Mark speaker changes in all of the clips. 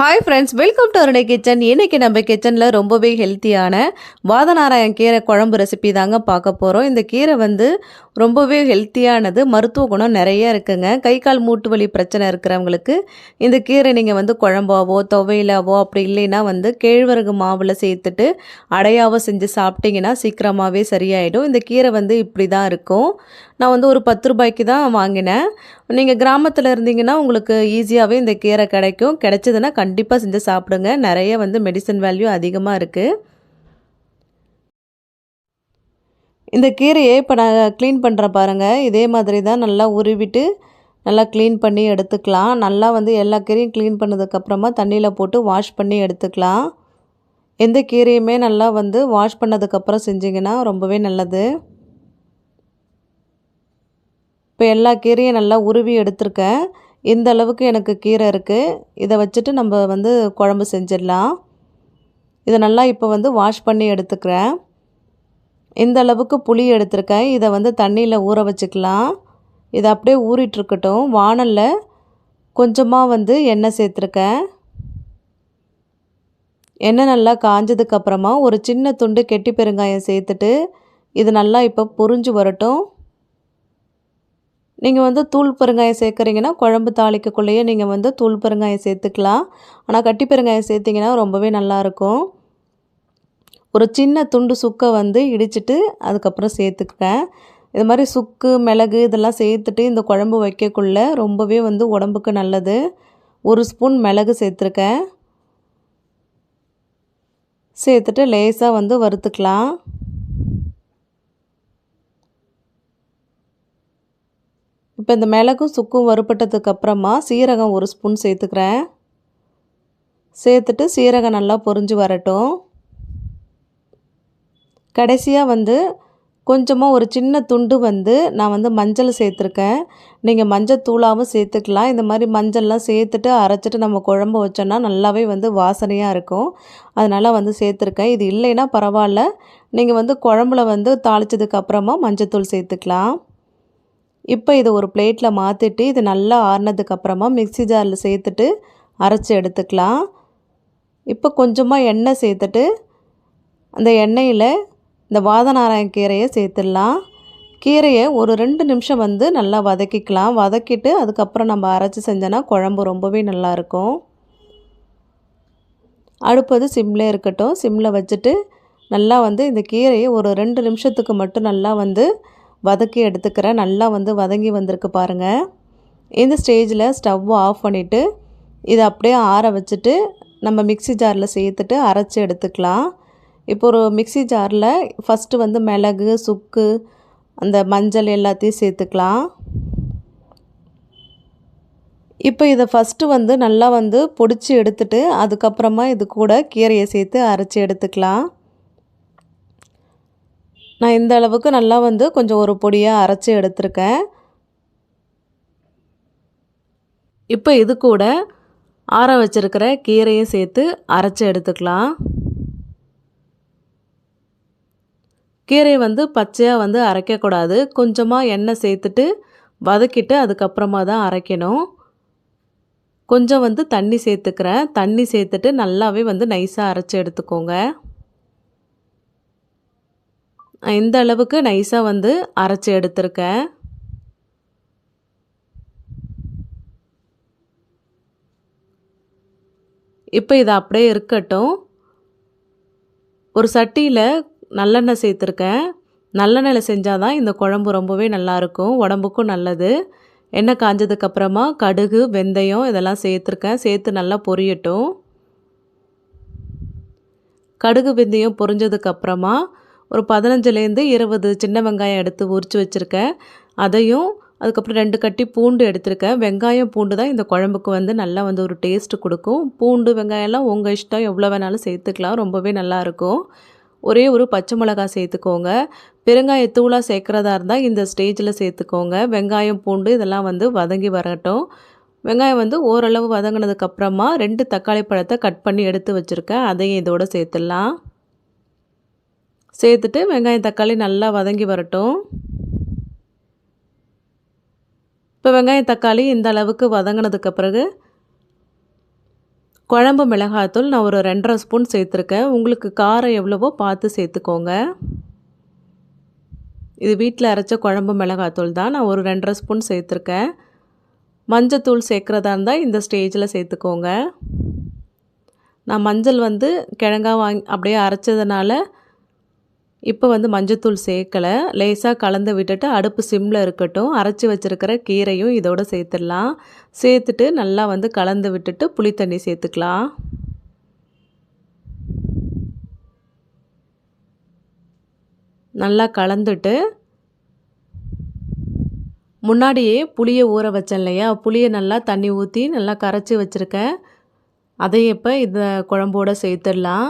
Speaker 1: Hi friends welcome to Arunai kitchen இன்னைக்கு நம்ம கிச்சனில் ரொம்பவே ஹெல்த்தியான வாதநாராயண கீரை குழம்பு ரெசிபி தாங்க பார்க்க போகிறோம் இந்த கீரை வந்து ரொம்பவே ஹெல்த்தியானது மருத்துவ குணம் நிறைய இருக்குங்க. கை கால் மூட்டு வலி பிரச்சனை இருக்கிறவங்களுக்கு இந்த கீரை நீங்கள் வந்து குழம்பாவோ துவையிலாவோ அப்படி இல்லைன்னா வந்து கேழ்வரகு மாவில் சேர்த்துட்டு அடையாவோ செஞ்சு சாப்பிட்டிங்கன்னா சீக்கிரமாகவே சரியாயிடும். இந்த கீரை வந்து இப்படி தான் இருக்கும். நான் வந்து ஒரு பத்து ரூபாய்க்கு தான் வாங்கினேன். நீங்கள் கிராமத்தில் இருந்தீங்கன்னா உங்களுக்கு ஈஸியாகவே இந்த கீரை கிடைக்கும். கிடைச்சதுன்னா கண்டிப்பாக கண்டிப்பாக செஞ்சு சாப்பிடுங்க. நிறைய வந்து மெடிசன் வேல்யூ அதிகமாக இருக்குது இந்த கீரையை இப்போ நான் க்ளீன் பண்ணுற பாருங்கள் இதே மாதிரி தான் நல்லா உருவிட்டு நல்லா க்ளீன் பண்ணி எடுத்துக்கலாம். நல்லா வந்து எல்லா கீரையும் க்ளீன் பண்ணதுக்கப்புறமா தண்ணியில் போட்டு வாஷ் பண்ணி எடுத்துக்கலாம். எந்த கீரையுமே நல்லா வந்து வாஷ் பண்ணதுக்கப்புறம் செஞ்சிங்கன்னா ரொம்பவே நல்லது. இப்போ எல்லா கீரையும் நல்லா உருவி எடுத்திருக்கேன். இந்த அளவுக்கு எனக்கு கீரை இருக்குது இதை வச்சுட்டு நம்ம வந்து குழம்பு செஞ்சிடலாம். இதை நல்லா இப்போ வந்து வாஷ் பண்ணி எடுத்துக்கிறேன். இந்த அளவுக்கு புளி எடுத்திருக்கேன். இதை வந்து தண்ணியில் ஊற வச்சுக்கலாம். இதை அப்படியே ஊறிட்டுருக்கட்டும். வானலில் கொஞ்சமாக வந்து எண்ணெய் சேர்த்துருக்கேன். எண்ணெய் நல்லா காஞ்சதுக்கப்புறமா ஒரு சின்ன துண்டு கெட்டி பெருங்காயம் சேர்த்துட்டு இது நல்லா இப்போ புரிஞ்சு வரட்டும். நீங்கள் வந்து தூள் பெருங்காயம் சேர்க்குறீங்கன்னா குழம்பு தாளிக்கக்குள்ளேயே நீங்கள் வந்து தூள் பெருங்காயம் சேர்த்துக்கலாம். ஆனால் கட்டி பெருங்காயம் சேர்த்திங்கன்னா ரொம்பவே நல்லாயிருக்கும் ஒரு சின்ன துண்டு சுக்கை வந்து இடிச்சிட்டு அதுக்கப்புறம் சேர்த்துக்கிறேன் இது மாதிரி சுக்கு மிளகு இதெல்லாம் சேர்த்துட்டு இந்த குழம்பு வைக்கக்குள்ளே ரொம்பவே வந்து உடம்புக்கு நல்லது. ஒரு ஸ்பூன் மிளகு சேர்த்துருக்கேன். சேர்த்துட்டு லேசாக வந்து வறுத்துக்கலாம். இப்போ இந்த மிளகும் சுக்கும் வறுப்பட்டதுக்கு அப்புறமா சீரகம் ஒரு ஸ்பூன் சேர்த்துக்கிறேன். சேர்த்துட்டு சீரகம் நல்லா பொரிஞ்சு வரட்டும். கடைசியாக வந்து கொஞ்சமாக ஒரு சின்ன துண்டு வந்து நான் வந்து மஞ்சள் சேர்த்துருக்கேன். நீங்கள் மஞ்சள் தூளாகவும் சேர்த்துக்கலாம். இந்த மாதிரி மஞ்சள்லாம் சேர்த்துட்டு அரைச்சிட்டு நம்ம குழம்பு வச்சோன்னா நல்லாவே வந்து வாசனையாக இருக்கும். அதனால் வந்து சேர்த்துருக்கேன். இது இல்லைன்னா பரவாயில்ல. நீங்கள் வந்து குழம்புல வந்து தாளித்ததுக்கு அப்புறமா மஞ்சத்தூள் சேர்த்துக்கலாம். இப்போ இதை ஒரு பிளேட்டில் மாற்றிட்டு இது நல்லா ஆறினதுக்கப்புறமா மிக்சி ஜாரில் சேர்த்துட்டு அரைச்சி எடுத்துக்கலாம். இப்போ கொஞ்சமாக எண்ணெய் சேர்த்துட்டு அந்த எண்ணெயில் இந்த வாதநாராயண கீரையை சேர்த்துடலாம். கீரையை ஒரு ரெண்டு நிமிஷம் வந்து நல்லா வதக்கிக்கலாம். வதக்கிட்டு அதுக்கப்புறம் நம்ம அரைச்சி செஞ்சோன்னா குழம்பு ரொம்பவே நல்லாயிருக்கும். அடுப்பது சிம்மில் இருக்கட்டும். சிம்மில் வச்சுட்டு நல்லா வந்து இந்த கீரையை ஒரு ரெண்டு நிமிஷத்துக்கு மட்டும் நல்லா வந்து வதக்கி எடுத்துக்கிறேன் நல்லா வந்து வதங்கி வந்திருக்கு பாருங்கள் இந்த ஸ்டேஜில் ஸ்டவ் ஆஃப் பண்ணிவிட்டு இதை அப்படியே ஆற வச்சுட்டு நம்ம மிக்சி ஜாரில் சேர்த்துட்டு அரைச்சி எடுத்துக்கலாம். இப்போ ஒரு மிக்சி ஜாரில் ஃபஸ்ட்டு வந்து மிளகு சுக்கு அந்த மஞ்சள் எல்லாத்தையும் சேர்த்துக்கலாம். இப்போ இதை ஃபஸ்ட்டு வந்து நல்லா வந்து பொடிச்சு எடுத்துட்டு அதுக்கப்புறமா இது கூட கீரையை சேர்த்து அரைச்சி எடுத்துக்கலாம். நான் இந்த அளவுக்கு நல்லா வந்து கொஞ்சம் ஒரு பொடியாக அரைச்சி எடுத்திருக்கேன். இப்போ இது கூட ஆற வச்சிருக்கிற கீரையும் சேர்த்து அரைச்சி எடுத்துக்கலாம். கீரையை வந்து பச்சையாக வந்து அரைக்கக்கூடாது கொஞ்சமாக எண்ணெய் சேர்த்துட்டு வதக்கிட்டு அதுக்கப்புறமா தான் அரைக்கணும். கொஞ்சம் வந்து தண்ணி சேர்த்துக்கிறேன். தண்ணி சேர்த்துட்டு நல்லாவே வந்து நைஸாக அரைச்சி எடுத்துக்கோங்க. இந்த அளவுக்கு நைஸாக வந்து அரைச்சி எடுத்திருக்கேன். இப்போ இது அப்படியே இருக்கட்டும். ஒரு சட்டியில் நல்லெண்ணெய் சேர்த்துருக்கேன். நல்லெண்ணெயில் செஞ்சால் தான் இந்த குழம்பு ரொம்பவே நல்லாயிருக்கும் உடம்புக்கும் நல்லது. எண்ணெய் காஞ்சதுக்கப்புறமா கடுகு வெந்தயம் இதெல்லாம் சேர்த்துருக்கேன். சேர்த்து நல்லா பொரியட்டும். கடுகு வெந்தயம் பொரிஞ்சதுக்கப்புறமா ஒரு பதினஞ்சுலேருந்து இருபது சின்ன வெங்காயம் எடுத்து உரித்து வச்சுருக்கேன். அதையும் அதுக்கப்புறம் ரெண்டு கட்டி பூண்டு எடுத்திருக்கேன். வெங்காயம் பூண்டு தான் இந்த குழம்புக்கு வந்து நல்லா வந்து ஒரு டேஸ்ட்டு கொடுக்கும். பூண்டு வெங்காயம்லாம் உங்கள் இஷ்டம். எவ்வளோ வேணாலும் சேர்த்துக்கலாம். ரொம்பவே நல்லாயிருக்கும் ஒரே ஒரு பச்சை மிளகா சேர்த்துக்கோங்க. பெருங்காய தூளாக சேர்க்குறதா இருந்தால் இந்த ஸ்டேஜில் சேர்த்துக்கோங்க. வெங்காயம் பூண்டு இதெல்லாம் வந்து வதங்கி வரட்டும். வெங்காயம் வந்து ஓரளவு வதங்கினதுக்கப்புறமா ரெண்டு தக்காளி பழத்தை கட் பண்ணி எடுத்து வச்சுருக்கேன். அதையும் இதோடு சேர்த்துடலாம். சேர்த்துட்டு வெங்காயம் தக்காளி நல்லா வதங்கி வரட்டும். இப்போ வெங்காயம் தக்காளி இந்த அளவுக்கு வதங்கினதுக்கு பிறகு குழம்பு மிளகாத்தூள் நான் ஒரு ரெண்டரை ஸ்பூன் சேர்த்துருக்கேன். உங்களுக்கு காரம் எவ்வளவோ பார்த்து சேர்த்துக்கோங்க. இது வீட்டில் அரைச்ச குழம்பு மிளகாத்தூள் தான் நான் ஒரு ரெண்டரை ஸ்பூன் சேர்த்துருக்கேன். மஞ்சத்தூள் சேர்க்குறதா இருந்தால் இந்த ஸ்டேஜில் சேர்த்துக்கோங்க. நான் மஞ்சள் வந்து கிழங்கா வாங்கி அப்படியே அரைச்சதுனால இப்போ வந்து மஞ்சத்தூள் சேர்க்கலை. லேசாக கலந்து விட்டுட்டு அடுப்பு சிம்மில் இருக்கட்டும். அரைச்சி வச்சுருக்கிற கீரையும் இதோடு சேர்த்துடலாம். சேர்த்துட்டு நல்லா வந்து கலந்து விட்டுட்டு புளி தண்ணி சேர்த்துக்கலாம். நல்லா கலந்துட்டு முன்னாடியே புளியை ஊற வச்சேன் இல்லையா? புளியை நல்லா தண்ணி ஊற்றி நல்லா கரைச்சி வச்சுருக்கேன். அதை இப்போ இந்த குழம்போடு சேர்த்துடலாம்.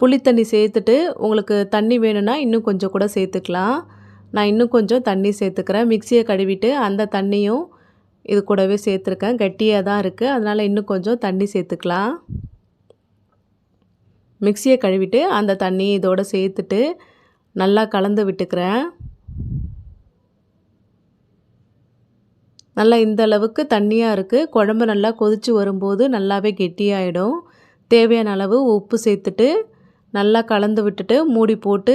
Speaker 1: புளி தண்ணி சேர்த்துட்டு உங்களுக்கு தண்ணி வேணும்னா இன்னும் கொஞ்சம் கூட சேர்த்துக்கலாம். நான் இன்னும் கொஞ்சம் தண்ணி சேர்த்துக்கிறேன். மிக்சியை கழுவிட்டு அந்த தண்ணியும் இது கூடவே சேர்த்துருக்கேன். கட்டியாக தான் இருக்குது அதனால் இன்னும் கொஞ்சம் தண்ணி சேர்த்துக்கலாம். மிக்சியை கழுவிட்டு அந்த தண்ணி இதோடு சேர்த்துட்டு நல்லா கலந்து விட்டுக்கிறேன். நல்லா இந்த அளவுக்கு தண்ணியாக இருக்குது குழம்பு நல்லா கொதித்து வரும்போது நல்லாவே கெட்டியாயிடும். தேவையான அளவு உப்பு சேர்த்துட்டு நல்லா கலந்து விட்டுட்டு மூடி போட்டு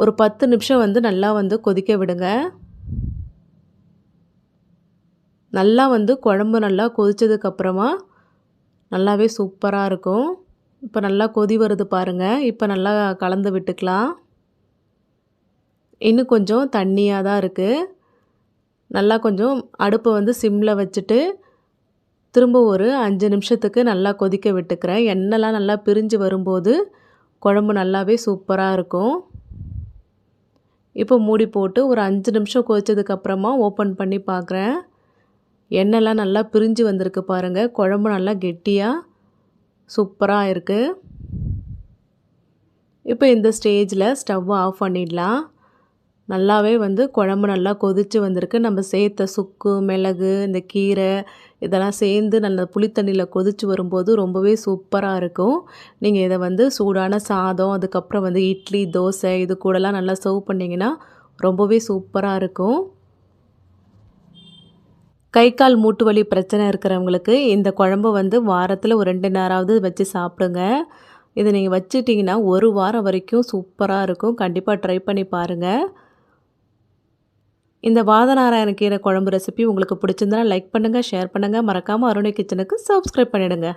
Speaker 1: ஒரு பத்து நிமிஷம் வந்து நல்லா வந்து கொதிக்க விடுங்க. நல்லா வந்து குழம்பு நல்லா கொதித்ததுக்கப்புறமா நல்லாவே சூப்பராக இருக்கும். இப்போ நல்லா கொதி வருது பாருங்கள் இப்போ நல்லா கலந்து விட்டுக்கலாம். இன்னும் கொஞ்சம் தண்ணியாக தான் இருக்குது நல்லா கொஞ்சம் அடுப்பை வந்து சிம்மில் வச்சுட்டு திரும்ப ஒரு அஞ்சு நிமிஷத்துக்கு நல்லா கொதிக்க விட்டுக்கிறேன். எண்ணெய்லாம் நல்லா பிரிஞ்சு வரும்போது குழம்பு நல்லாவே சூப்பராக இருக்கும். இப்போ மூடி போட்டு ஒரு அஞ்சு நிமிஷம் கொதிச்சதுக்கப்புறமா ஓப்பன் பண்ணி பார்க்குறேன் எண்ணெய்லாம் நல்லா பிரிஞ்சு வந்திருக்கு பாருங்கள் குழம்பு நல்லா கெட்டியாக சூப்பராக இருக்குது இப்போ இந்த ஸ்டேஜில் ஸ்டவ் ஆஃப் பண்ணிடலாம். நல்லாவே வந்து குழம்பு நல்லா கொதித்து வந்திருக்கு. நம்ம சேர்த்த சுக்கு மிளகு இந்த கீரை இதெல்லாம் சேர்ந்து நல்ல புளித்தண்ணியில் கொதித்து வரும்போது ரொம்பவே சூப்பராக இருக்கும். நீங்கள் இதை வந்து சூடான சாதம் அதுக்கப்புறம் வந்து இட்லி தோசை இது கூடலாம் நல்லா சர்வ் பண்ணிங்கன்னா ரொம்பவே சூப்பராக இருக்கும். கை கால் மூட்டு வலி பிரச்சனை இருக்கிறவங்களுக்கு இந்த குழம்பு வந்து வாரத்தில் ஒரு ரெண்டு நேராவது வச்சு சாப்பிடுங்க. இதை நீங்கள் வச்சுட்டிங்கன்னா ஒரு வாரம் வரைக்கும் சூப்பராக இருக்கும். கண்டிப்பாக ட்ரை பண்ணி பாருங்கள் இந்த வாதநாராயண கீரை குழம்பு ரெசிபி உங்களுக்கு பிடிச்சிருந்தா லைக் பண்ணுங்கள் ஷேர் பண்ணுங்கள் மறக்காமல் அருணை கிச்சனுக்கு சப்ஸ்கிரைப் பண்ணிவிடுங்க